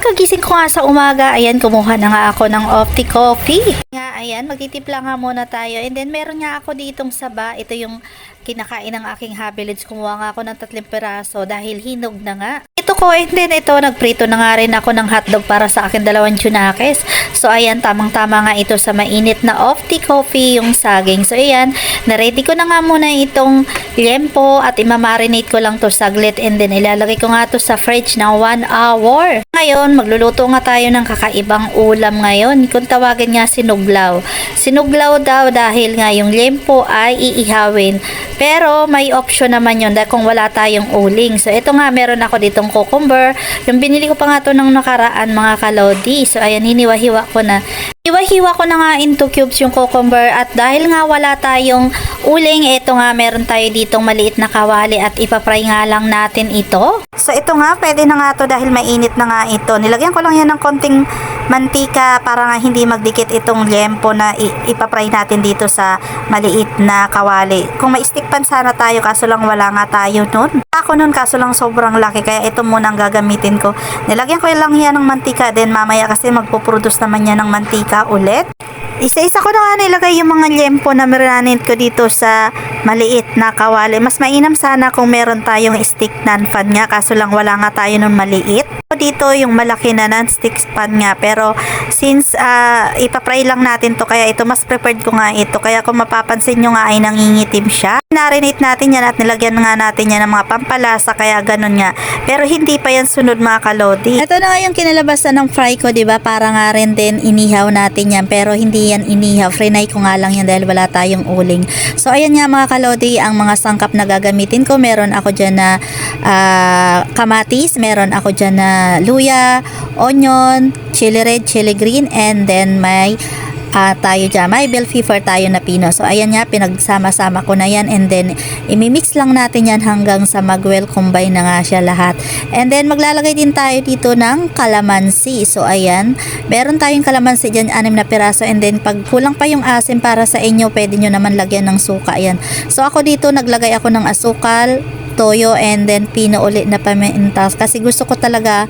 ko nga sa umaga, ayan, kumuha na nga ako ng Opti Coffee. Nga, ayan, magtitimpla nga muna tayo. And then, meron nga ako ditong saba. Ito yung kinakain ng aking habilids. Kumuha nga ako ng tatlong peraso dahil hinog na nga. Ito ko, and then ito, nagprito na nga rin ako ng hotdog para sa akin dalawang tsunakes. So, ayan, tamang-tama nga ito sa mainit na Opti Coffee, yung saging. So, ayan, na-ready ko na nga muna itong liempo at imamarinate ko lang to saglit and then ilalagay ko nga to sa fridge ng 1 hour. Ngayon, magluluto nga tayo ng kakaibang ulam ngayon. Kung tawagin nga sinuglaw. Sinuglaw daw dahil nga yung liempo ay iihawin. Pero may option naman yun dahil kung wala tayong uling. So, ito nga, meron ako ditong cucumber. Yung binili ko pa nga to nung nakaraan mga kalodi. So, ayan, hiniwa-hiwa ko na. Hiwa-hiwa ko na nga into cubes yung cucumber at dahil nga wala tayong uling, ito nga meron tayo ditong maliit na kawali at ipapry nga lang natin ito. So ito nga, pwede na nga to dahil mainit na nga ito. Nilagyan ko lang yan ng konting mantika para nga hindi magdikit itong liempo na i- ipapry natin dito sa maliit na kawali. Kung may stick pan sana tayo kaso lang wala nga tayo nun. Ako nun kaso lang sobrang laki kaya ito muna ang gagamitin ko. Nilagyan ko lang yan ng mantika then mamaya kasi magpuproduce naman yan ng mantika ulit. Isa-isa ko na nga nilagay yung mga liempo na marinate ko dito sa maliit na kawali. Mas mainam sana kung meron tayong stick non-fan nga kaso lang wala nga tayo nun maliit. Dito yung malaki na non-stick pan nga pero since ah, ipapray lang natin to kaya ito mas prepared ko nga ito. Kaya kung mapapansin nyo nga ay nangingitim siya. Narinate natin yan at nilagyan nga natin yan ng mga pampalasa kaya ganun nga. Pero hindi pa yan sunod mga kalodi. Ito na nga yung kinalabasan ng fry ko, ba? Para nga rin din inihaw natin yan. Pero hindi yan inihaw. Frenay ko nga lang yan dahil wala tayong uling. So, ayan nga mga kalodi, ang mga sangkap na gagamitin ko. Meron ako dyan na ah, kamatis, meron ako dyan na luya, onion, chili red, chili green, and then may ah, tayo dyan. May bell pepper tayo na pino. So, ayan nga, pinagsama-sama ko na yan. And then, imimix lang natin yan hanggang sa mag-well combine na nga siya lahat. And then, maglalagay din tayo dito ng kalamansi. So, ayan. Meron tayong kalamansi dyan, anim na piraso. And then, pag kulang pa yung asim para sa inyo, pwede nyo naman lagyan ng suka. Ayan. So, ako dito, naglagay ako ng asukal, toyo and then pino ulit na paminta kasi gusto ko talaga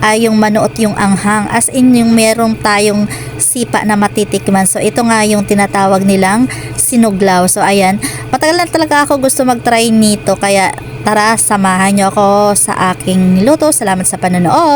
ay yung manuot yung anghang. As in yung merong tayong sipa na matitikman. So ito nga yung tinatawag nilang sinuglaw. So ayan. Matagal na talaga ako gusto mag-try nito. Kaya tara samahan nyo ako sa aking luto. Salamat sa panonood